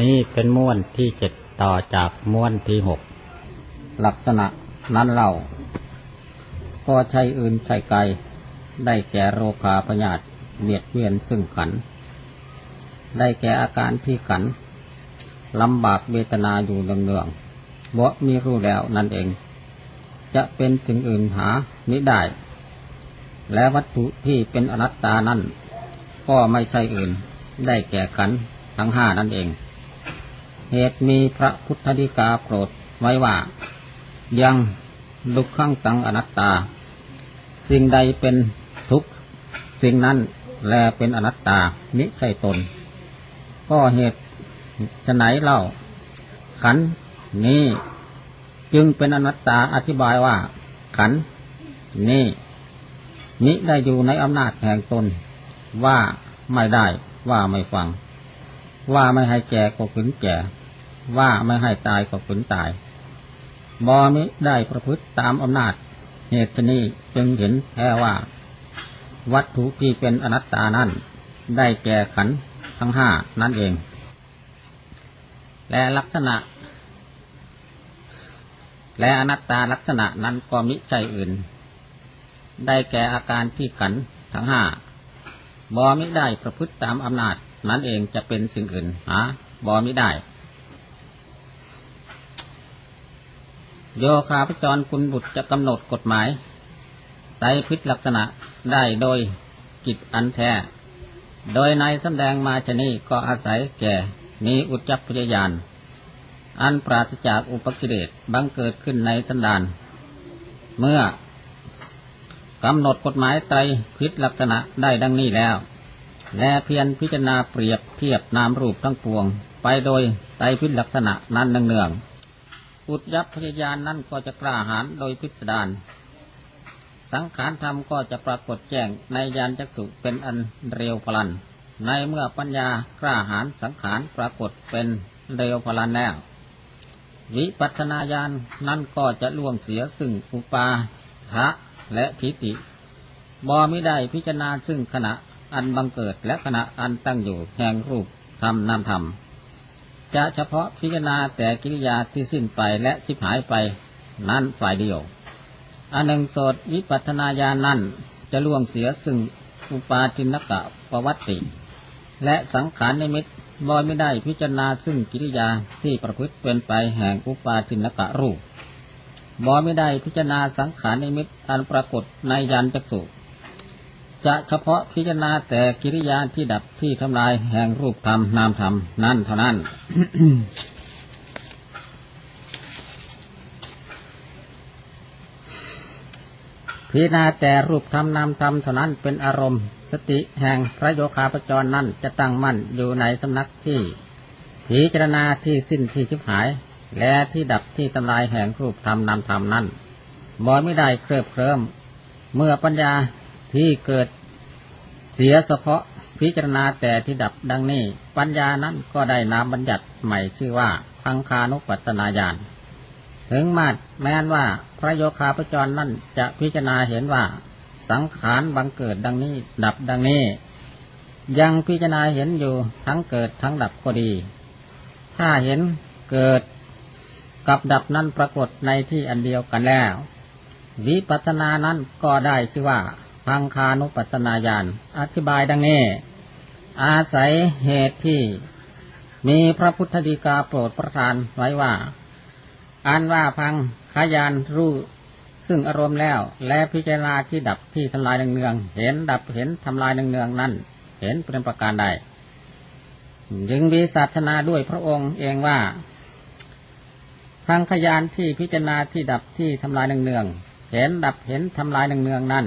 นี้เป็นม้วนที่เจ็ดต่อจากม้วนที่หกลักษณะนั้นเล่าก็ใช่อื่นใช่ไกลได้แก่โรคาพยาธิเบียดเบียนซึ่งขัน ได้แก่อาการที่ขันลำบากเวทนาอยู่เนืองๆบ่มีรู้แล้วนั่นเอง จะเป็นสิ่งอื่นหามิได้ และวัตถุที่เป็นอนัตตานั้นก็ไม่ใช่อื่น ได้แก่ขันทั้งห้านั่นเอง เหตุมีพระพุทธดิกาโปรดไว้ว่า ยังลุกขั้งตังอนัตตา สิ่งใดเป็นทุกข์สิ่งนั้นแลเป็นอนัตตามิใช่ตน ก็เหตุจะไหนเล่า ขันนี้จึงเป็นอนัตตาอธิบายว่า ขันนี้มิได้อยู่ในอำนาจแห่งตน ว่าไม่ได้ว่าไม่ฟัง ว่าไม่ให้แก่ก็ขืนแก่ ว่าไม่ให้ตายก็ขืนตายบอมิได้ประพฤติตามอำนาจ เหตุนี้จึงเห็นแค่ว่า วัตถุที่เป็นอนัตตานั้น ได้แก่ขันทั้งห้านั่นเอง และลักษณะ และอนัตตาลักษณะนั้นก็มิใช่อื่น ได้แก่อาการที่ขันทั้งห้าบอมิได้ประพฤติตามอำนาจ นั้นเองจะเป็นสิ่งอื่นหาบอมิได้ โยคาพจรคุณบุตรจะกำหนดกฎหมายไตรพิษลักษณะได้โดยกิจอันแท้ โดยในสำแดงมาชนีก็อาศัยแก่ มีอุจจพยายาน อันปราศจากอุปกิเลสบังเกิดขึ้นในสันดาน เมื่อกำหนดกฎหมายไตรพิษลักษณะได้ดังนี้แล้ว และเพียรพิจารณาเปรียบเทียบนามรูปทั้งปวง ไปโดยไตรพิษลักษณะนั้นเนืองๆ อุจยับพยายานนั้นก็จะกล้าหาญโดยพิสดารสังขารธรรมก็จะปรากฏแจ้งในยานจักสุเป็นอันเร็วพลัน ในเมื่อปัญญากล้าหาญสังขารปรากฏเป็นเร็วพลันแล้ว วิปัสสนาญาณนั้นก็จะล่วงเสียซึ่งอุปาทะและทิฏฐิบอไม่ได้พิจารณาซึ่งขณะอันบังเกิดและขณะอันตั้งอยู่แห่งรูปธรรมนามธรรม จะเฉพาะพิจารณาแต่กิริยาที่สิ้นไปและชิบหายไปนั้นฝ่ายเดียว อันหนึ่งโสดวิปัสสนาญาณนั้นจะล่วงเสียซึ่งอุปาทินกะปวัตติ และสังขารนิมิตบอยไม่ได้พิจารณาซึ่งกิริยาที่ประพฤติเป็นไปแห่งอุปาทินกะรูปบอยไม่ได้พิจารณาสังขารนิมิตอันปรากฏในยานจักสุ จะเฉพาะพิจารณาแต่กิริยาที่ดับที่ทำลายแห่งรูปธรรมนามธรรมนั่นเท่านั้น พิจารณาแต่รูปธรรมนามธรรมเท่านั้นเป็นอารมณ์ สติแห่งพระโยคาปจรนั้นจะตั้งมั่นอยู่ในสำนักที่พิจารณาที่สิ้นที่ชิบหาย และที่ดับที่ทำลายแห่งรูปธรรมนามธรรมนั้นบอยไม่ได้เคลิบเคลิ้มเมื่อปัญญา ที่เกิดเสียเฉพาะพิจารณาแต่ที่ดับดังนี้ ปัญญานั้นก็ได้นามบัญญัติใหม่ชื่อว่าพังคานุปัตตนาญาณถึงมาดแม้นว่าพระโยคาพจรนั่นจะพิจารณาเห็นว่า สังขารบังเกิดดังนี้ดับดังนี้ ยังพิจารณาเห็นอยู่ทั้งเกิดทั้งดับก็ดี ถ้าเห็นเกิดกับดับนั้นปรากฏในที่อันเดียวกันแล้ว วิปัสสนานั้นก็ได้ชื่อว่า พังคานุปัสนาญาณอธิบายดังนี้ อาศัยเหตุที่มีพระพุทธดีกาโปรดประทานไว้ว่า อันว่าพังขายานรู้ซึ่งอารมณ์แล้ว และพิจารณาที่ดับที่ทำลายเนืองๆเห็นดับเห็นทำลายเนืองๆนั้น เห็นเป็นประการใดจึงมีศาสนาด้วยพระองค์เองว่าพังขยานที่พิจารณาที่ดับที่ทำลายเนืองๆเห็นดับเห็นทำลายเนืองๆนั้น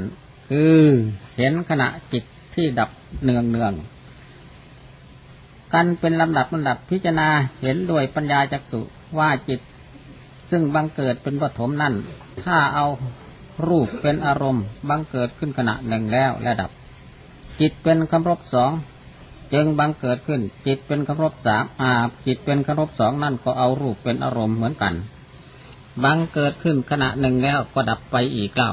คือเห็นขณะจิตที่ดับเนืองเนืองกันเป็นลำดับลำดับพิจารณาเห็นด้วยปัญญาจักสุว่าจิต ซึ่งบังเกิดเป็นปฐมนั่น ถ้าเอารูปเป็นอารมณ์บังเกิดขึ้นขณะหนึ่งแล้วและดับ จิตเป็นคำรบสองจึงบังเกิดขึ้น จิตเป็นคำรบสามอาจิตเป็นคำรบสองนั่นก็เอารูปเป็นอารมณ์เหมือนกันบังเกิดขึ้นขณะหนึ่งแล้วก็ดับไปอีกเล่า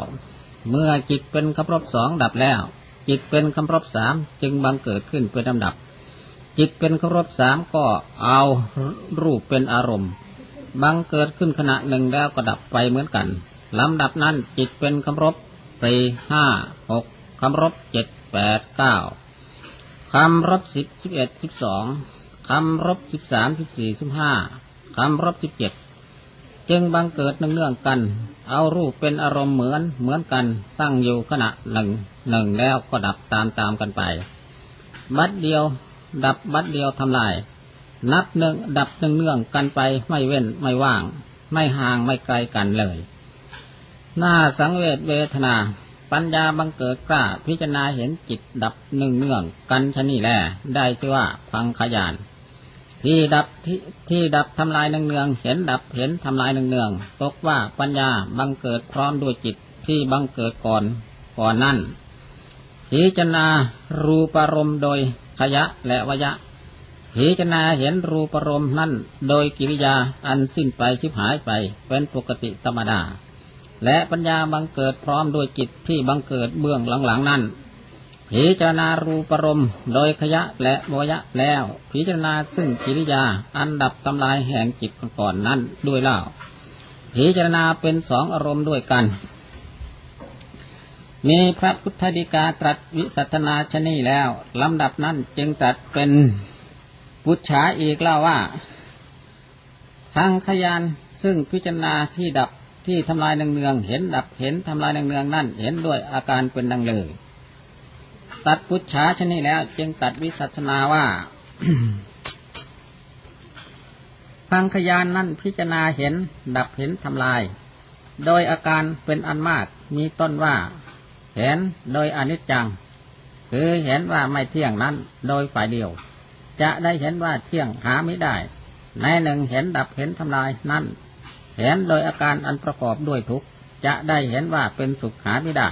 เมื่อจิตเป็นคำรบสองดับแล้ว จิตเป็นคำรบสามจึงบังเกิดขึ้นเป็นลำดับ จิตเป็นคำรบสามก็เอารูปเป็นอารมณ์ บังเกิดขึ้นขณะหนึ่งแล้วก็ดับไปเหมือนกันลำดับนั้นจิตเป็นคำรบสี่ห้าหกคำรบเจ็ดแปดเก้าคำรบสิบสิบเอ็ดสิบสองคำรบสิบสามสิบสี่สิบห้าคำรบสิบเจ็ด จึงบังเกิดเนื่องๆกัน เอารูปเป็นอารมณ์เหมือนเหมือนกัน ตั้งอยู่ขณะหนึ่งหนึ่งแล้วก็ดับตามตามกันไป บัดเดียว ดับบัดเดียวทำลาย นับหนึ่งดับเนื่องๆกันไปไม่เว้นไม่ว่าง ไม่ห่างไม่ไกลกันเลยหน้าสังเวชเวทนา ปัญญาบังเกิดกล้าพิจารณาเห็นจิตดับเนื่องเนื่องๆกันชะนี่แลได้ชื่อว่าพังขยาน ที่ดับที่ที่ดับทำลายเนืองๆเห็นดับเห็นทำลายเนืองๆตกว่าปัญญาบังเกิดพร้อมด้วยจิตที่บังเกิดก่อนก่อนนั่นพิจารณารูปารมณ์โดยขยะและวยะพิจารณาเห็นรูปารมณ์นั่นโดยกิริยาอันสิ้นไปชิบหายไปเป็นปกติธรรมดา และปัญญาบังเกิดพร้อมด้วยจิตที่บังเกิดเบื้องหลังๆนั้น พิจารณารูปรมโดยขยะและวยะแล้ว พิจารณาซึ่งกิริยาอันดับทำลายแห่งจิตก่อนนั้นด้วยเล่า พิจารณาเป็นสองอารมณ์ด้วยกัน มีพระพุทธดีกาตรัสวิสัชนาชนีแล้วลำดับนั้นจึงตรัสเป็นพุทธาอีกเล่าว่า ทางขยานซึ่งพิจารณาที่ดับที่ทำลายเนืองๆเห็นดับเห็นทำลายเนืองๆนั่นเห็นด้วยอาการเป็นดังเลย ตัดพุทธาชนีแล้ว จึงตัดวิสัชนาว่าพังขยานนั่นพิจารณาเห็นดับเห็นทำลาย โดยอาการเป็นอันมากมีต้นว่า เห็นโดยอนิจจัง คือเห็นว่าไม่เที่ยงนั้นโดยฝ่ายเดียว จะได้เห็นว่าเที่ยงหาไม่ได้ ในหนึ่งเห็นดับเห็นทำลายนั่นเห็นโดยอาการอันประกอบด้วยทุกจะได้เห็นว่าเป็นสุขหาไม่ได้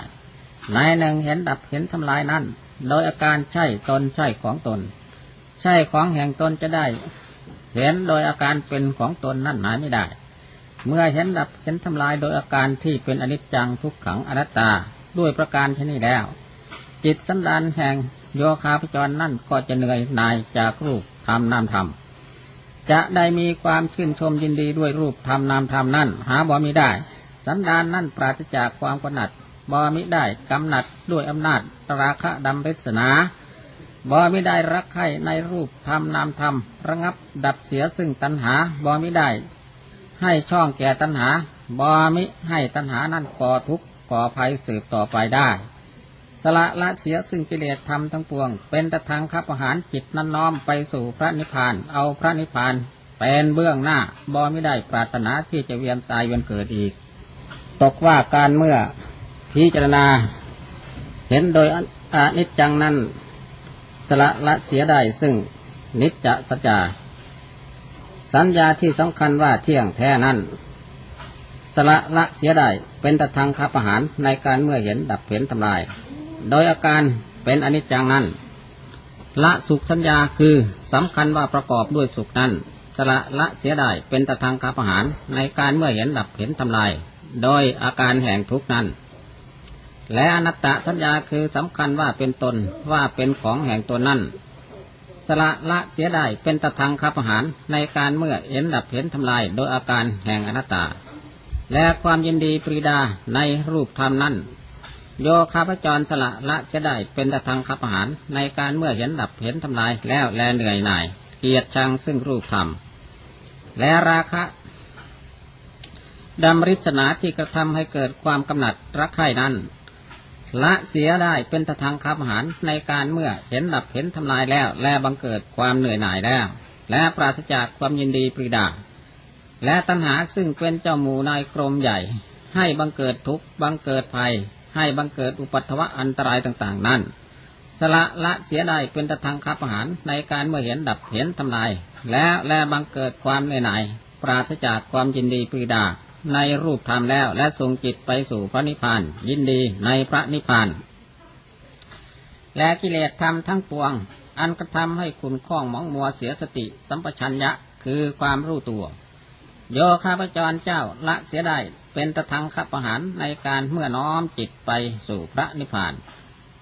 ในหนึ่งเห็นดับเห็นทำลายนั่นโดยอาการใช่ตนใช่ของตน ใช่ของแห่งตนจะได้ เห็นโดยอาการเป็นของตนนั่นหมายไม่ได้ เมื่อเห็นดับเห็นทำลายโดยอาการที่เป็นอนิจจังทุกขังอนัตตาด้วยประการชนี้แล้ว จิตสันดานแห่งโยคาพจรนั่นก็จะเหนื่อยหน่ายจากรูปธรรมนามธรรมจะได้มีความชื่นชมยินดีด้วยรูปธรรมนามธรรมนั่น หาบ่มิได้ สันดานนั่นปราศจากความกหนัด บ่มิได้กำหนัดด้วยอำนาจราคะดำริษนาบ่มิได้รักใครในรูปธรรมนามธรรม ระงับดับเสียซึ่งตัณหาบ่มิได้ ให้ช่องแก่ตัณหาบ่มิให้ตัณหานั่นก่อทุกข์ก่อภัยสืบต่อไปได้ สละละเสียซึ่งกิเลสธรรมทั้งปวง เป็นตะทางขับอาหารจิตนั้นน้อมไปสู่พระนิพพาน เอาพระนิพพานเป็นเบื้องหน้าบ่ไม่ได้ปรารถนาที่จะเวียนตายเวียนเกิดอีก ตกว่าการเมื่อ พิจารณา เห็นโดยอนิจจังนั้น สละละเสียได้ซึ่งนิจจะสัจจา สัญญาที่สำคัญว่าเที่ยงแท้นั้น สละละเสียได้เป็นตะทางคับอาหารในการเมื่อเห็นดับเห็นทำลาย โดยอาการเป็นอนิจจังนั้น ละสุขสัญญาคือสำคัญว่าประกอบด้วยสุขนั้น สละละเสียได้เป็นตะทางคับอาหารในการเมื่อเห็นดับเห็นทำลาย โดยอาการแห่งทุกนั้น และอนัตตสัญญาคือสำคัญว่าเป็นตนว่าเป็นของแห่งตนนั้นสละละเสียได้เป็นตะทางคับหารในการเมื่อเห็นดับเห็นทำลายโดยอาการแห่งอนัตตา และความยินดีปรีดาในรูปธรรมนั้นโยคาพจรสละละเสียได้เป็นตะทางคับหารในการเมื่อเห็นดับเห็นทำลายแล้วแลเหนื่อยหน่ายเกียดชังซึ่งรูปธรรมและราคะดำริษนาที่กระทำให้เกิดความกำหนัดรักใคร่นั้น ละเสียได้เป็นตะทางคับอาหารในการเมื่อเห็นดับเห็นทำลายแล้ว และบังเกิดความเหนื่อยหน่ายแล้ว และปราศจากความยินดีปรีดา และตัณหาซึ่งเป็นเจ้าหมูนายโครมใหญ่ ให้บังเกิดทุกข์บังเกิดภัย ให้บังเกิดอุปัตวะอันตรายต่างๆ นั้นสละละเสียได้เป็นตะทางคับอาหารในการเมื่อเห็นดับเห็นทำลาย แล้วและบังเกิดความเหนื่อยหน่าย ปราศจากความยินดีปรีดา ในรูปธรรมแล้ว และทรงจิตไปสู่พระนิพพาน ยินดีในพระนิพพาน และกิเลสธรรมทั้งปวง อันกระทำให้คุณข้องมองมัวเสียสติ สัมปชัญญะคือความรู้ตัว โยคาพจรเจ้าละเสียได้เป็นตะทังคับอาหารในการเมื่อน้อมจิตไปสู่พระนิพพาน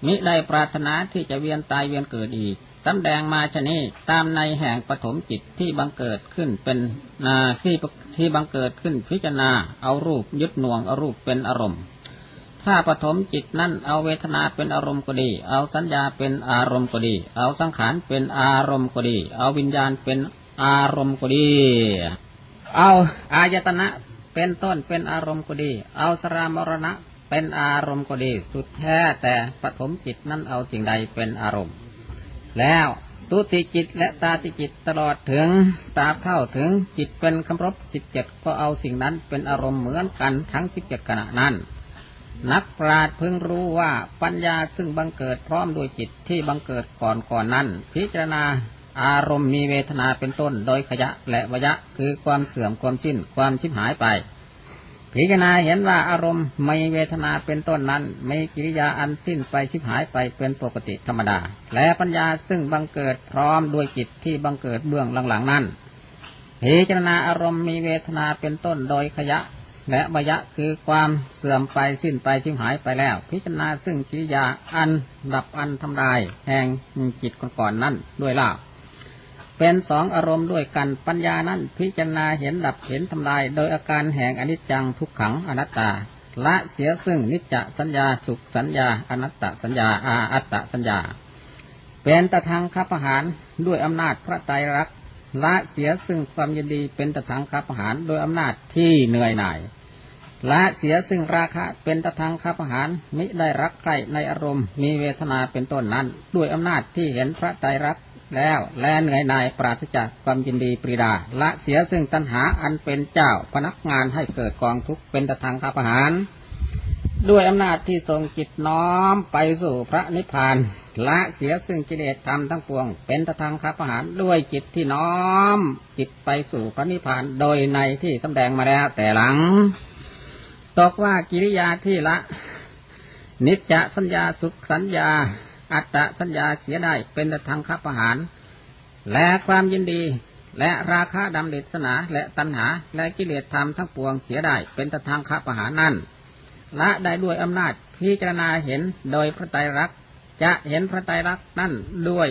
มิได้ปรารถนาที่จะเวียนตายเวียนเกิดอีก สำแดงมาชนีตามในแห่งปฐมจิตที่บังเกิดขึ้นเป็นนาที่ที่บังเกิดขึ้นพิจารณาเอารูปยึดหน่วงเอารูปเป็นอารมณ์ ถ้าปฐมจิตนั้นเอาเวทนาเป็นอารมณ์ก็ดี เอาสัญญาเป็นอารมณ์ก็ดี เอาสังขารเป็นอารมณ์ก็ดี เอาวิญญาณเป็นอารมณ์ก็ดี เอาอายตนะเป็นต้นเป็นอารมณ์ก็ดี เอาสรามรณะเป็นอารมณ์ก็ดี สุดแท้แต่ปฐมจิตนั้นเอาสิ่งใดเป็นอารมณ์ แล้วตุติจิตและตาติจิตตลอดถึงตาเข้าถึงจิตเป็นคำรบสิบเจ็ดก็เอาสิ่งนั้นเป็นอารมณ์เหมือนกันทั้งสิบเจ็ดขณะนั้น นักปราชญ์พึงรู้ว่าปัญญาซึ่งบังเกิดพร้อมด้วยจิตที่บังเกิดก่อนก่อนนั้น พิจารณาอารมณ์มีเวทนาเป็นต้นโดยขยะและวยะคือความเสื่อมความสิ้นความชิบหายไป พิจารณาเห็นว่าอารมณ์มีเวทนาเป็นต้นนั้นมีกิริยาอันสิ้นไปชิบหายไปเป็นปกติธรรมดา และปัญญาซึ่งบังเกิดพร้อมด้วยจิตที่บังเกิดเบื้องหลังๆนั้นพิจารณาอารมณ์มีเวทนาเป็นต้นโดยขยะ และวยะคือความเสื่อมไปสิ้นไปชิบหายไปแล้ว พิจารณาซึ่งกิริยาอันดับอันทำลายแห่งจิตก่อนๆนั้นด้วยล่า เป็นสองอารมณ์ด้วยกันปัญญานั้นพิจารณาเห็นดับเห็นทำลาย โดยอาการแห่งอนิจจังทุกขังอนัตตา ละเสียซึ่งนิจจสัญญาสุขสัญญา อนัตตสัญญาอาอัตตสัญญา เป็นตะทางคับประหารด้วยอำนาจพระไตรลักละเสียซึ่งความยินดีเป็นตะทางคับประหารโดยอำนาจที่เหนื่อยหน่ายละเสียซึ่งราคะเป็นตะทางคับประหารมิได้รักใครในอารมณ์มีเวทนาเป็นต้นนั้น ด้วยอำนาจที่เห็นพระไตรลัก แล้วและเหนื่อยนายปราศจากความยินดีปรีดา ละเสียซึ่งตัณหาอันเป็นเจ้าพนักงานให้เกิดกองทุกข์เป็นตะทางคับประหารด้วยอำนาจที่ทรงจิตน้อมไปสู่พระนิพพานละเสียซึ่งกิเลสธรรมทั้งปวง เป็นตทางคับประหารด้วยจิตที่น้อม จิตไปสู่พระนิพพานโดยในที่สำแดงมาแล้วแต่หลัง ตกว่ากิริยาที่ละ นิจจสัญญาสุขสัญญา อัตตสัญญาเสียได้เป็นตทางคับประหาร และความยินดี และราคะดำเด็ดสนาและตัณหา และกิเลสธรรมทั้งปวงเสียได้เป็นตทางคับประหารนั่นละได้ด้วยอำนาจพิจารณาเห็นโดยพระไตรลักษณ์จะเห็นพระไตรลักษณ์นั่นด้วย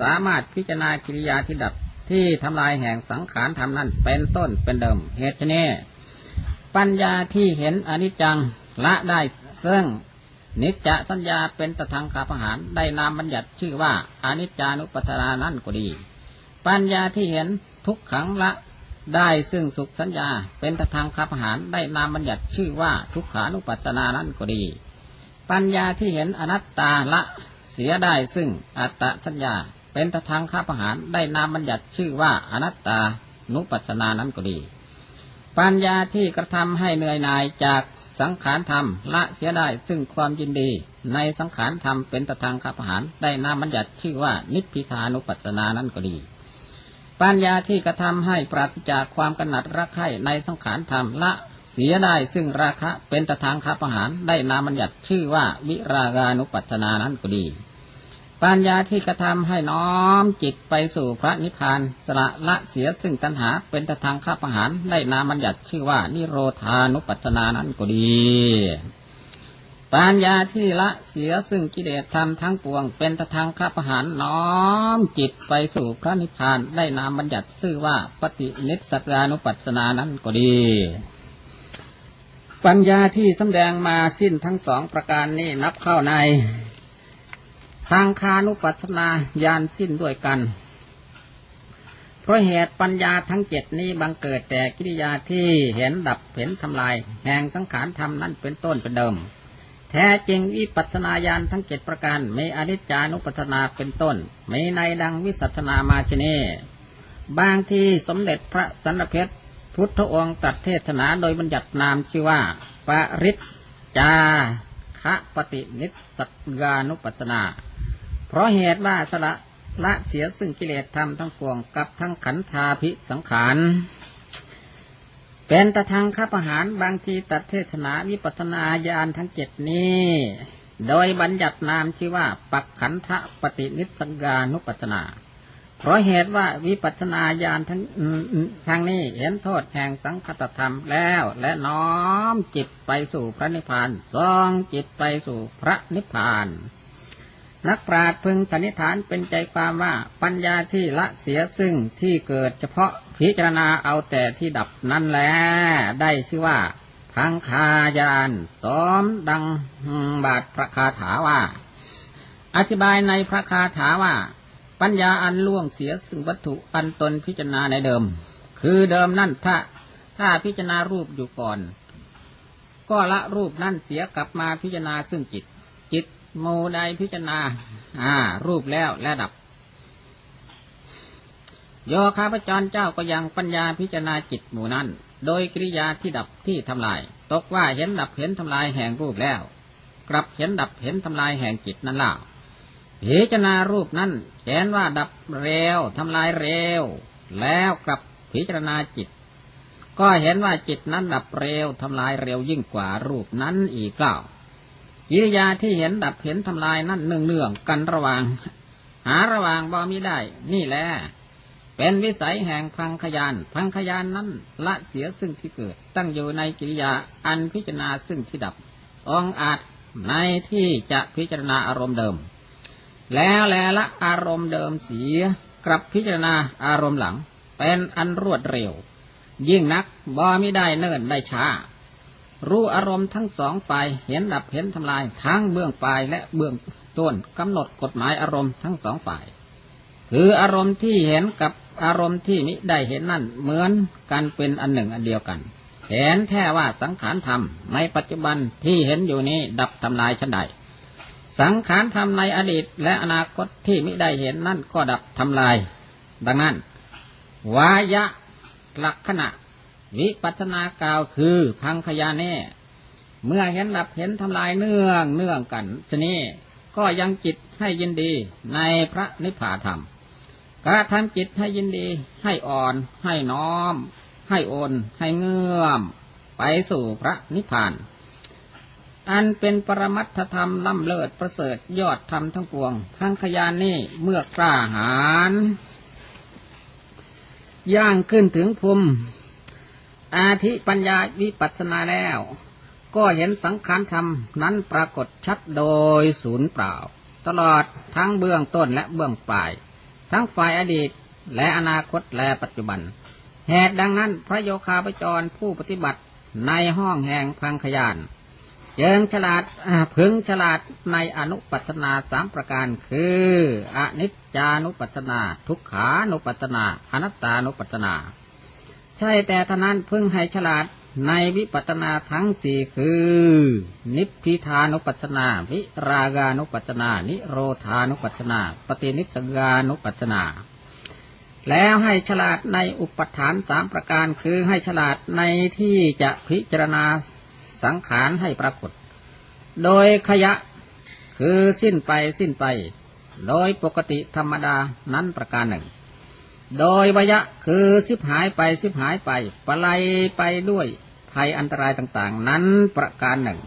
สามารถพิจารณากิริยาที่ดับที่ทำลายแห่งสังขารธรรมนั้นเป็นต้นเป็นเดิมเหตุนี้ปัญญาที่เห็นอนิจจังละได้ซึ่ง นิจจสัญญาเป็นตทางขาพหารได้นามบัญญัติชื่อว่าอนิจจานุปัฏฐานนั่นก็ดี ปัญญาที่เห็นทุกขังละได้ซึ่งสุขสัญญาเป็นตทางคับหารได้นามบัญญัติชื่อว่าทุกขานุปัสสนานั้นก็ดี ปัญญาที่เห็นอนัตตาละเสียได้ซึ่งอัตตสัญญา เป็นตทางคับหารได้นามบัญญัติชื่อว่าอนัตตานุปัสสนานั้นก็ดี ปัญญาที่กระทำให้เหนื่อยหน่ายจาก สังขารธรรมละเสียได้ซึ่งความยินดี ในสังขารธรรมเป็นตทางขับหารได้นามบัญญัติชื่อว่านิพพิทานุปัสสนานั้นก็ดี ปัญญาที่กระทำให้ปราศจากความกำหนัดรักใคร่ในสังขารธรรมละเสียได้ซึ่งราคะเป็นตทางคับหารได้นามัญญัติชื่อว่าวิรากานุปัฏนานั้นก็ดี ปัญญาที่กระทำให้น้อมจิตไปสู่พระนิพพานสละละเสียซึ่งตัณหาเป็นตทางคับอาหารได้นามัญญัติชื่อว่านิโรธานุปัฏนานั้นก็ดี ปัญญาที่ละเสียซึ่งกิเลสธรรมทั้งปวง เป็นตทางข้าประหารน้อมจิตไปสู่พระนิพพานได้นามบัญญัติชื่อว่าปฏินิสกานุปัสนานั้นก็ดีปัญญาที่สำแดงมาสิ้นทั้งสองประการนี้นับเข้าใน ทางคานุปัสนาญาณสิ้นด้วยกัน เพราะเหตุปัญญาทั้งเจ็ดนี้บังเกิดแต่กิริยาที่เห็นดับเห็นทำลาย แห่งสังขารธรรมนั้นเป็นต้นเป็นเดิม แท้จริงวิปัสนาญาณทั้งเจ็ดประการมีอนิจจานุปัสนาเป็นต้นมีในดังวิสัชนามาชนีบางที่สมเด็จพระสันเพชรพุทธองค์ตรัดเทศนาโดยบัญญัตินามชื่อว่าปริจจาคะปฏินิสสกานุปัสนา เพราะเหตุว่าสละละเสียซึ่งกิเลสธรรมทั้งปวงกับทั้งขันธาพิสังขารเป็นตะทางข้าประหารบางทีตัดเทศนาวิปัสนาญาณทั้งเจ็ดนี้ โดยบัญญัตินามชื่อว่า ปักขันธปฏินิสกานุปัสนา เพราะเหตุว่าวิปัสนาญาณทั้งทางนี้เห็นโทษแห่งสังคตธรรมแล้ว และน้อมจิตไปสู่พระนิพพานซองจิตไปสู่พระนิพพาน นักปราชญ์พึงสันนิษฐานเป็นใจความว่าปัญญาที่ละเสียซึ่งที่เกิดเฉพาะพิจารณาเอาแต่ที่ดับนั่นแหละได้ชื่อว่าพังคายานสมดังบาทพระคาถาว่า อธิบายในพระคาถาว่า ปัญญาอันล่วงเสียซึ่งวัตถุอันตนพิจารณาในเดิม คือเดิมนั่นถ้าถ้าพิจารณารูปอยู่ก่อน ก็ละรูปนั่นเสียกลับมาพิจารณาซึ่งจิตจิต โมใดพิจารณา อ่า รูปแล้วและดับ โยคาพจรเจ้าก็ยังปัญญาพิจารณาจิตหมู่นั้น โดยกิริยาที่ดับที่ทำลาย ตกว่าเห็นดับเห็นทำลายแห่งรูปแล้ว กลับเห็นดับเห็นทำลายแห่งจิตนั่นล่ะพิจารณารูปนั้นเห็นว่าดับเร็วทำลายเร็ว แล้วกลับพิจารณาจิต ก็เห็นว่าจิตนั้นดับเร็วทำลายเร็วยิ่งกว่ารูปนั้นอีกเล่า กิริยาที่เห็นดับเห็นทำลายนั่นเนื่องเนื่องกันระหว่าง หาระหว่างบ่มีได้ นี่แหละเป็นวิสัยแห่งพังขยาน พังขยานนั้นละเสียซึ่งที่เกิด ตั้งอยู่ในกิริยาอันพิจารณาซึ่งที่ดับ องอาจในที่จะพิจารณาอารมณ์เดิม แล้วแลละอารมณ์เดิมเสียกลับพิจารณาอารมณ์หลัง เป็นอันรวดเร็ว ยิ่งนักบ่มิได้เนิ่นได้ช้า รู้อารมณ์ทั้งสองฝ่ายเห็นดับเห็นทำลายทั้งเบื้องปลายและเบื้องต้นกำหนดกฎหมายอารมณ์ทั้งสองฝ่าย คืออารมณ์ที่เห็นกับอารมณ์ที่มิได้เห็นนั่นเหมือนกันเป็นอันหนึ่งอันเดียวกัน เห็นแท้ว่าสังขารธรรมในปัจจุบันที่เห็นอยู่นี้ดับทำลายชั้นใด สังขารธรรมในอดีตและอนาคตที่มิได้เห็นนั่นก็ดับทำลาย ดังนั้นวายะลักษณะ วิปัสนากาวคือพังขยาเน่ เมื่อเห็นดับเห็นทำลายเนื่องเนื่องกันชนี้ก็ยังจิตให้ยินดีในพระนิพพานธรรมกระทำจิตให้ยินดีให้อ่อนให้น้อม ให้โอนให้เงื่อม ไปสู่พระนิพพาน อันเป็นปรมัตถธรรมล้ำเลิศประเสริฐยอดธรรมทั้งปวง พังขยานนี่เมื่อกล้าหาญย่างขึ้นถึงภูมิ อาธิปัญญาวิปัสสนาแล้ว ก็เห็นสังขารธรรมนั้นปรากฏชัดโดยศูนย์เปล่า ตลอดทั้งเบื้องต้นและเบื้องปลาย ทั้งฝ่ายอดีตและอนาคตและปัจจุบัน เหตุดังนั้นพระโยคาปจรผู้ปฏิบัติในห้องแห่งพังขยานเจิงฉลาดพึงฉลาดในอนุปัสนาสามประการคืออนิจจานุปัสนา ทุกขานุปัสนาอนัตตานุปัสนา ใช่แต่ท่านั้นพึงให้ฉลาดในวิปัสนาทั้งสี่คือ นิพพิทานุปัสนา วิรากานุปัสนา นิโรธานุปัสนา ปฏินิสกานุปัสนา แล้วให้ฉลาดในอุปทานสามประการคือให้ฉลาดในที่จะพิจารณาสังขารให้ปรากฏ โดยขยะคือสิ้นไปสิ้นไป โดยปกติธรรมดานั้นประการหนึ่ง โดยวยะคือสิบหายไปสิบหายไปปลายไปด้วยภัยอันตรายต่างๆ นั้นประการหนึ่ง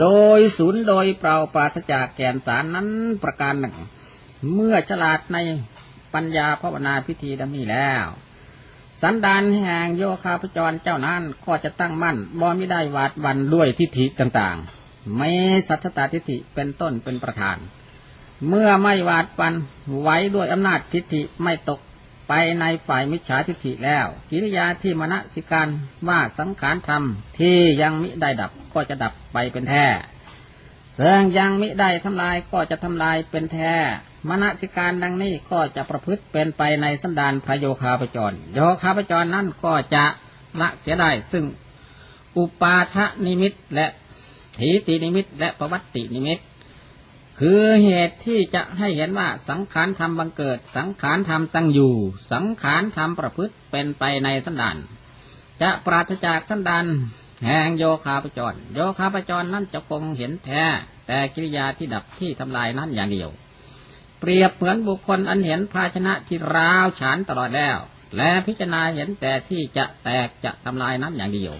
โดยศูนย์โดยเปล่าปราศจากแกนสารนั้นประการหนึ่ง เมื่อฉลาดในปัญญาภาวนาพิธีดังนี้แล้ว สันดานแห่งโยคาพจรเจ้านั้นก็จะตั้งมั่นบ่ไม่ได้วาดวันด้วยทิฏฐิต่างๆ ไม่สัทธตาทิฏฐิเป็นต้นเป็นประธาน เมื่อไม่วาดวันไว้ด้วยอำนาจทิฏฐิไม่ตกไปในฝ่ายมิจฉาทิฏฐิแล้ว กิริยาที่มณสิการว่าสังขารธรรมที่ยังมิได้ดับก็จะดับไปเป็นแท้เสื่องยังมิได้ทำลายก็จะทำลายเป็นแท้มณสิการดังนี้ก็จะประพฤติเป็นไปในสันดานพระโยคาปจร โยคาปจรนั่นก็จะละเสียได้ซึ่งอุปาทนิมิตและถีตินิมิตและประวัตินิมิต คือเหตุที่จะให้เห็นว่าสังขารธรรมบังเกิด สังขารธรรมตั้งอยู่ สังขารธรรมประพฤติเป็นไปในสันดานจะปราศจากสันดานแห่งโยคาปจร โยคาปจรนั้นจะคงเห็นแท้ แต่กิริยาที่ดับที่ทำลายนั้นอย่างเดียว เปรียบเหมือนบุคคลอันเห็นภาชนะที่ร้าวฉานตลอดแล้ว และพิจารณาเห็นแต่ที่จะแตกจะทำลายนั้นอย่างเดียว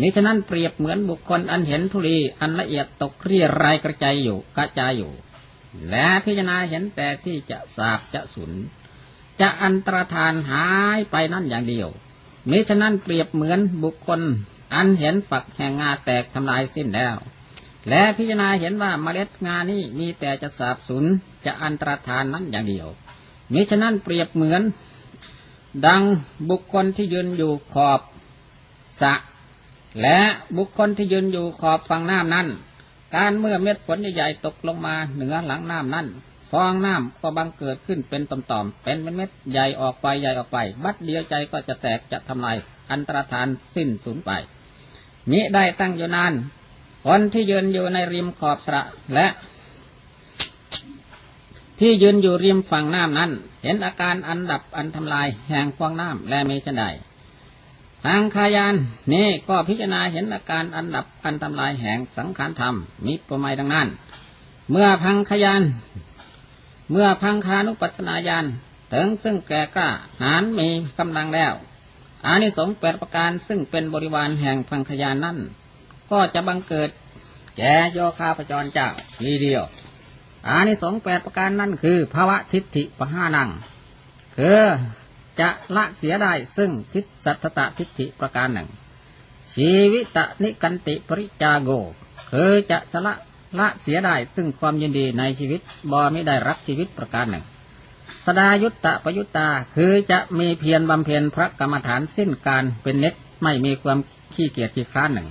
นี้ฉะนั้นเปรียบเหมือนบุคคลอันเห็นธุลีอันละเอียดตกเรียรายกระจายอยู่กระจายอยู่ และพิจารณาเห็นแต่ที่จะสาบจะสุน จะอันตรธานหายไปนั่นอย่างเดียวนี้ฉะนั้นเปรียบเหมือนบุคคล อันเห็นฝักแห่งงาแตกทำลายสิ้นแล้ว และพิจารณาเห็นว่าเมล็ดงานี้มีแต่จะสาบสูญจะอันตรธานนั้นอย่างเดียวมิฉะนั้นเปรียบเหมือน ดังบุคคลที่ยืนอยู่ขอบสะ และบุคคลที่ยืนอยู่ขอบฝั่งน้ำนั้น การเมื่อเม็ดฝนใหญ่ๆตกลงมาเหนือหลังน้ำนั้น ฟองน้ำก็บังเกิดขึ้นเป็นต่อมๆ เป็นเม็ดใหญ่ออกไปใหญ่ออกไป บัดเดียวใจก็จะแตกจะทำลายอันตรธานสิ้นสูญไป มิได้ตั้งอยู่นาน คนที่ยืนอยู่ในริมขอบสระและ ที่ยืนอยู่ริมฝั่งน้ำนั้น เห็นอาการอันดับอันทำลายแห่งฟองน้ำและเมีจะได้ ทางคายานนี่ก็พิจารณาเห็นอาการอันดับอันทำลายแห่งสังขารธรรมมิประมาดังนั้น เมื่อพังคยาน เมื่อพังคานุปัฏนายานถึงซึ่งแก่กล้าหารมีกำลังแล้วอานิสงส์แปดประการซึ่งเป็นบริวารแห่งพังคยานนั้นก็จะบังเกิดแก่โยคาปจรเจ้าทีเดียว อานิสงส์แปดประการนั่นคือภาวะทิฏฐิปหานังคือ จะละเสียได้ซึ่งทิฏสัตตะทิฏฐิประการหนึ่ง ชีวิตะนิกันติปริจาโกคือจะสละละเสียได้ซึ่งความยินดีในชีวิตบ่ไม่ได้รักชีวิตประการหนึ่ง สดายุตตะประยุตตาคือจะมีเพียรบำเพ็ญพระกรรมฐานสิ้นการเป็นเน็ตไม่มีความขี้เกียจขี้คร้านหนึ่ง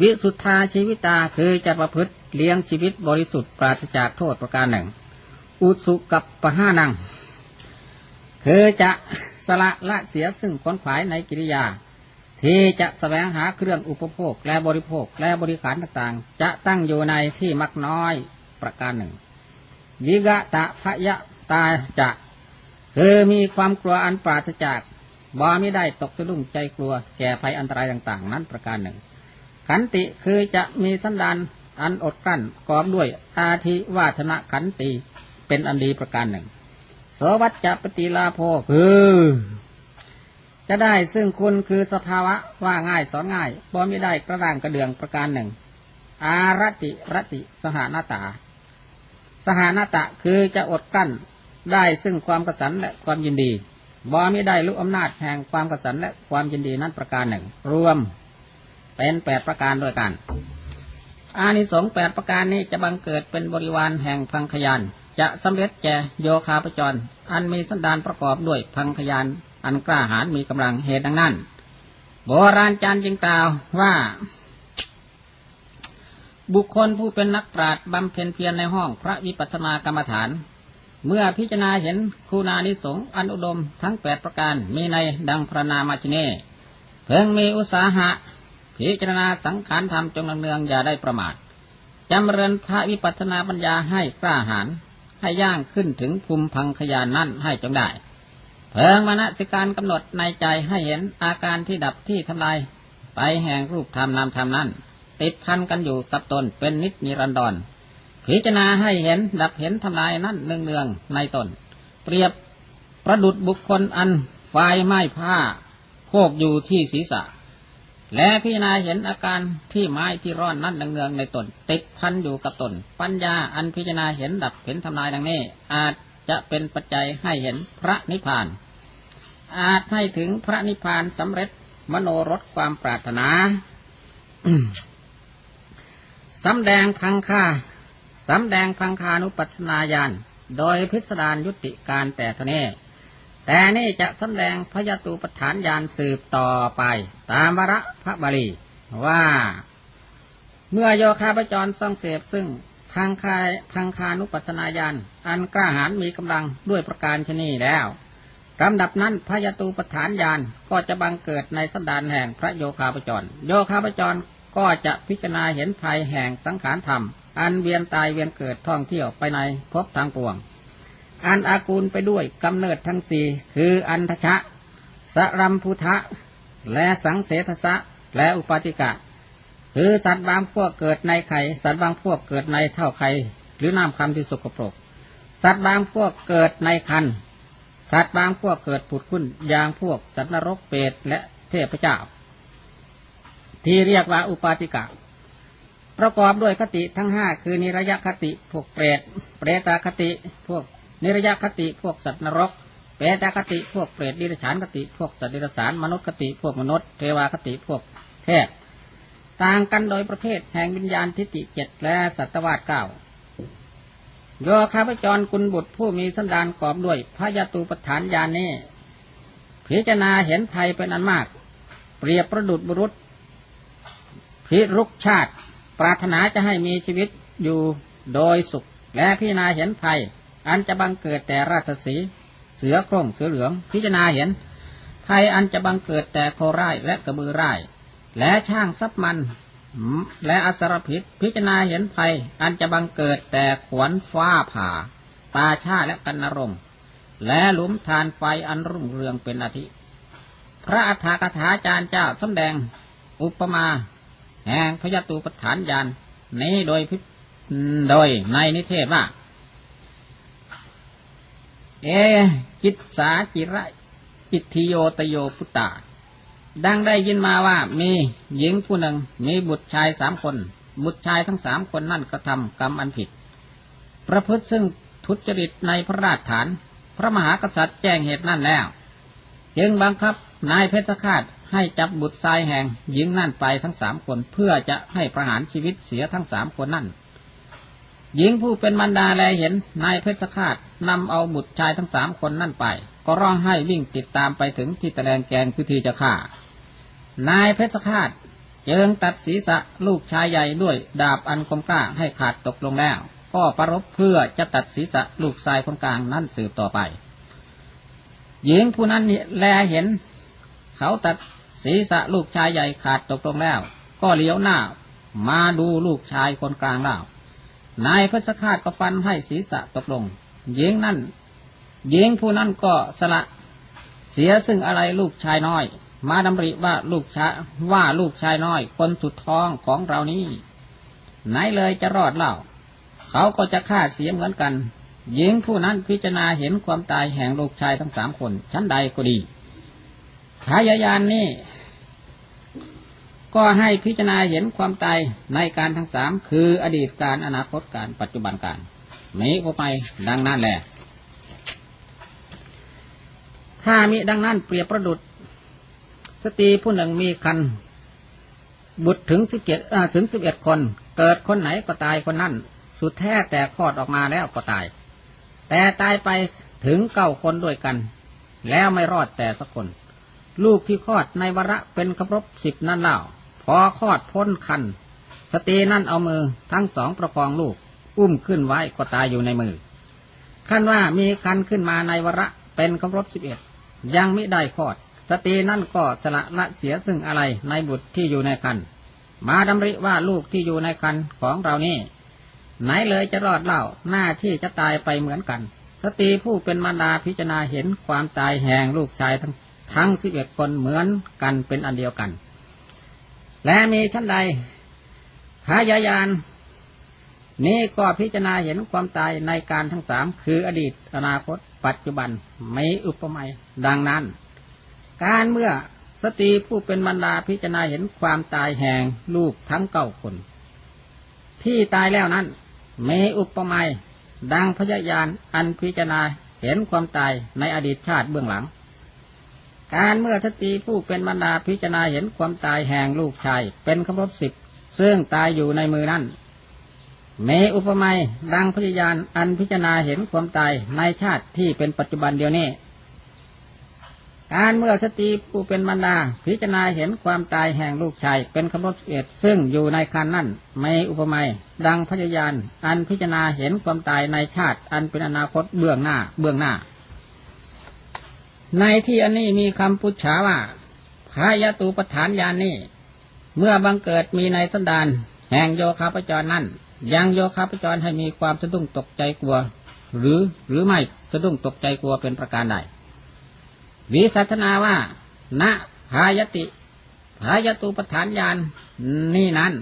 วิสุทธาชีวิตาคือจะประพฤติเลี้ยงชีวิตบริสุทธิ์ปราศจากโทษประการหนึ่ง อุสุกับปะห้านัง คือจะสละละเสียซึ่งขนขวายในกิริยา ที่จะแสวงหาเครื่องอุปโภคและบริโภคและบริขารต่างๆ จะตั้งอยู่ในที่มักน้อยประการหนึ่ง วิกะตะพยะตาจะคือมีความกลัวอันปราศจากบ่ไม่ได้ตกสะดุ้งใจกลัวแก่ภัยอันตรายต่างๆ นั้นประการหนึ่ง ขันติคือจะมีสันดานอันอดกลั้นกอบด้วยอาทิวาทนะขันติเป็นอันดีประการหนึ่ง สวัจจะปฏิลาโภคือจะได้ซึ่งคุณคือสภาวะว่าง่ายสอนง่ายบ่ไม่ได้กระด้างกระเดืองประการหนึ่ง อารติรติสหานาตา สหานาตะคือจะอดกลั้นได้ซึ่งความกระสันและความยินดีบ่ไม่ได้รู้อำนาจแห่งความกระสันและความยินดีนั้นประการหนึ่ง รวมเป็นแปดประการด้วยกัน อานิสงส์แปดประการนี้จะบังเกิดเป็นบริวารแห่งพังขยาน จะสำเร็จแก่โยคาปจร อันมีสันดานประกอบด้วยพังขยาน อันกล้าหาญมีกำลังเหตุดังนั้น โบราณจารย์จึงกล่าวว่า บุคคลผู้เป็นนักปราชญ์บำเพ็ญเพียรในห้องพระวิปัสสนากรรมฐาน เมื่อพิจารณาเห็นคุณานิสงส์อันอุดมทั้งแปดประการมีในดังพระนามาชเนเพิ่งมีอุตสาหะ พิจารณาสังขารธรรมจงเนืองอย่าได้ประมาทจำเริญพระวิปัสสนาปัญญาให้กล้าหาญให้ย่างขึ้นถึงภูมิพังขยานนั่นให้จงได้ เพิ่งมณสิการกำหนดในใจให้เห็นอาการที่ดับที่ทำลาย ไปแห่งรูปธรรมนามธรรมนั้น ติดพันกันอยู่กับตนเป็นนิจนิรันดร พิจารณาให้เห็นดับเห็นทำลายนั่นเนืองเนืองๆในตน เปรียบประดุดบุคคลอันไฟไหม้ผ้าโคกอยู่ที่ศีรษะ และพิจารณาเห็นอาการที่ไม้ที่ร้อนนั่นเนืองในตน ติดพันอยู่กับตน ปัญญาอันพิจารณาเห็นดับเห็นทำลายดังนี้ อาจจะเป็นปัจจัยให้เห็นพระนิพพาน อาจให้ถึงพระนิพพานสำเร็จมโนรสความปรารถนาสำแดงพังคาสำแดงพังคานุปัฏนาญาณโดยพิสดารยุติการแต่เทานี้ แต่นี่จะสำแดงพยตูปฐานญาณสืบต่อไป ตามวระพระบาลีว่า เมื่อโยคาปจรทรงเสพซึ่งพังคายพังคานุปัฏนาญาณอันกล้าหาญมีกำลังด้วยประการชนีแล้วลำดับนั้นพยตูปฐานญาณก็จะบังเกิดในสันดานแห่งพระโยคาปจร โยคาปจรก็จะพิจารณาเห็นภัยแห่งสังขารธรรม อันเวียนตายเวียนเกิดท่องเที่ยวไปในภพทางปวง อันอากูลไปด้วยกำเนิดทั้งสี่คืออันทชะ สรัมพุทะ และสังเสทสะ และอุปาติกะ คือสัตว์บางพวกเกิดในไข่ สัตว์บางพวกเกิดในเท่าไข่ หรือน้ำคำที่สกปรก สัตว์บางพวกเกิดในคัน สัตว์บางพวกเกิดผุดขึ้นอย่างพวก สัตว์นรกเปรตและเทพเจ้า ที่เรียกว่าอุปาติกะประกอบด้วยคติทั้งห้าคือนิรยคติ พวกเปรต เปรตาคติ พวก นิรยคติพวกสัตว์นรก เปรตคติพวกเปรตดิรฉานคติพวกสัตว์ดิรฉานมนุษย์คติพวกมนุษย์เทวาคติพวกเทพต่างกันโดยประเภทแห่งวิญญาณทิฏฐิเจ็ดและสัตวาสเก้าโยคาพจรกุลบุตรผู้มีสันดานกรอบด้วยพระยาตูปฐานญาณนี้พิจารณาเห็นภัยเป็นอันมาก เปรียบประดุดบุรุษพิรุกชาติ ปรารถนาจะให้มีชีวิตอยู่โดยสุข และพิจารณาเห็นภัย อันจะบังเกิดแต่ราชสี เสือโคร่งเสือเหลือง พิจารณาเห็นภัยอันจะบังเกิดแต่โคร่ายและกระบือร่าย และช่างซับมัน และอสรพิษ พิจารณาเห็นภัย อันจะบังเกิดแต่ขวนฟ้าผ่าปาชาและกันนรงและหลุมทานไฟอันรุ่งเรืองเป็นอาทิ พระอัฏฐกถาจารย์เจ้าสำแดง อุปมา แห่งพยตูปฐานยานนี้โดยพิโดยในนิเทศว่า เอกิตสาจิระอิทิโยตโยพุตตา ดังได้ยินมาว่ามีหญิงผู้หนึ่งมีบุตรชายสามคน บุตรชายทั้งสามคนนั่นกระทำกรรมอันผิด ประพฤติซึ่งทุจริตในพระราชฐาน พระมหากษัตริย์แจ้งเหตุนั่นแล้ว จึงบังคับนายเพชรฆาตให้จับบุตรชายแห่งหญิงนั่นไปทั้งสามคนเพื่อจะให้ประหารชีวิตเสียทั้งสามคนนั่น หญิงผู้เป็นมันดาแลเห็นนายเพชรฆาตนำเอาบุตรชายทั้งสามคนนั่นไป ก็ร้องให้วิ่งติดตามไปถึงที่ตะแลงแกงคือที่จะฆ่า นายเพชรฆาตเจิงตัดศีรษะลูกชายใหญ่ด้วยดาบอันคมกล้าให้ขาดตกลงแล้ว ก็ประรบเพื่อจะตัดศีรษะลูกชายคนกลางนั่นสืบต่อไป หญิงผู้นั้นแลเห็น เขาตัดศีรษะลูกชายใหญ่ขาดตกลงแล้ว ก็เลี้ยวหน้ามาดูลูกชายคนกลางเล่า นายเพชรฆาตก็ฟันให้ศีรษะตกลงหญิงนั่นหญิงผู้นั้นก็สละ เสียซึ่งอะไรลูกชายน้อย มาดำริว่าลูกชาว่าลูกชายน้อย คนสุดท้องของเรานี้ไหนเลยจะรอดเล่า เขาก็จะฆ่าเสียเหมือนกันหญิงผู้นั้นพิจารณาเห็นความตายแห่งลูกชายทั้งสามคน ชั้นใดก็ดีพยายานนี้ ก็ให้พิจารณาเห็นความตายในการทั้งสามคืออดีตการอนาคตการปัจจุบันการนี้ก็ไปดังนั้นแหละถ้ามิดังนั้นเปรียบประดุษสตรีผู้หนึ่งมีคันบุตรถึงสิบเจ็ดถึงสิบเอ็ดคน เกิดคนไหนก็ตายคนนั้น สุดแท้แต่คลอดออกมาแล้วก็ตาย แต่ตายไปถึงเก้าคนด้วยกัน แล้วไม่รอดแต่สักคน ลูกที่คลอดในวระเป็นครบสิบนั่นเล่า พอคลอดพ้นคันสตรีนั่นเอามือทั้งสองประคองลูก อุ้มขึ้นไว้ก็ตายอยู่ในมือขั้นว่ามีคันขึ้นมาในวระเป็นครบสิบเอ็ดยังไม่ได้คลอด สตรีนั่นก็สละละเสียซึ่งอะไรในบุตรที่อยู่ในคันมาดำริว่าลูกที่อยู่ในคันของเรานี่ ไหนเลยจะรอดเล่าหน้าที่จะตายไปเหมือนกัน สตรีผู้เป็นมารดาพิจารณาเห็นความตายแห่งลูกชายทั้งทั้งสิบเอ็ดคนเหมือนกันเป็นอันเดียวกัน และมีชั้นใดพยายานนี้ก็พิจารณาเห็นความตายในการทั้งสามคืออดีตอนาคต ปัจจุบันไม่อุปมาดังนั้น การเมื่อสตรีผู้เป็นบรรดาพิจารณาเห็นความตายแห่งลูกทั้งเก้าคน ที่ตายแล้วนั้นไมีอุปมาดังพยายานอันพิจารณาเห็นความตายในอดีตชาติเบื้องหลัง การเมื่อสตรีผู้เป็นบรรดาพิจารณาเห็นความตายแห่งลูกชาย เป็นครบสิบซึ่งตายอยู่ในมือนั้นเมอุปมาดังพยายานอันพิจารณาเห็นความตายในชาติที่เป็นปัจจุบันเดียวนี้ การเมื่อสติผู้เป็นบรรดา พิจารณาเห็นความตายแห่งลูกชาย เป็นคำรบเอ็ดซึ่งอยู่ในคันนั่นเมอุปมาดังพยานอันพิจารณาเห็นความตายในชาติอันเป็นอนาคตเบื้องหน้าเบื้องหน้า ในที่อันนี้มีคำพุทธาว่าพายตูปฐานยานนี้ เมื่อบังเกิดมีในสันดานแห่งโยคาปจรนั่นยังโยคาพจรให้มีความสะดุ้งตกใจกลัว หรือหรือไม่สะดุ้งตกใจกลัวเป็นประการใดวิสัชนาว่าณพายติพายตุปฐานญาณนี่นั้น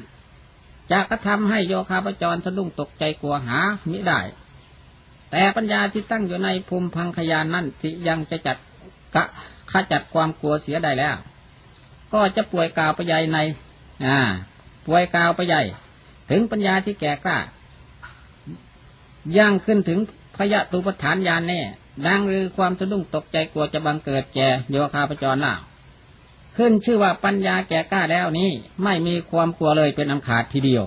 จะกระทำให้โยคาพจรสะดุ้งตกใจกลัวหามิได้ แต่ปัญญาที่ตั้งอยู่ในภูมิพังขยานนั่นสิยังจะจัด กะขจัดความกลัวเสียได้แล้ว ก็จะป่วยกาวไปใหญ่ในอ่าป่วยกาวไปใหญ่ถึงปัญญาที่แก่กล้าย่างขึ้นถึงพยะตุปฐานญาณแน่ดังหรือความสะดุ้งตกใจกลัวจะบังเกิดแก่โยคาปจรล่าขึ้นชื่อว่าปัญญาแก่กล้าแล้วนี้ ไม่มีความกลัวเลยเป็นอันขาดทีเดียว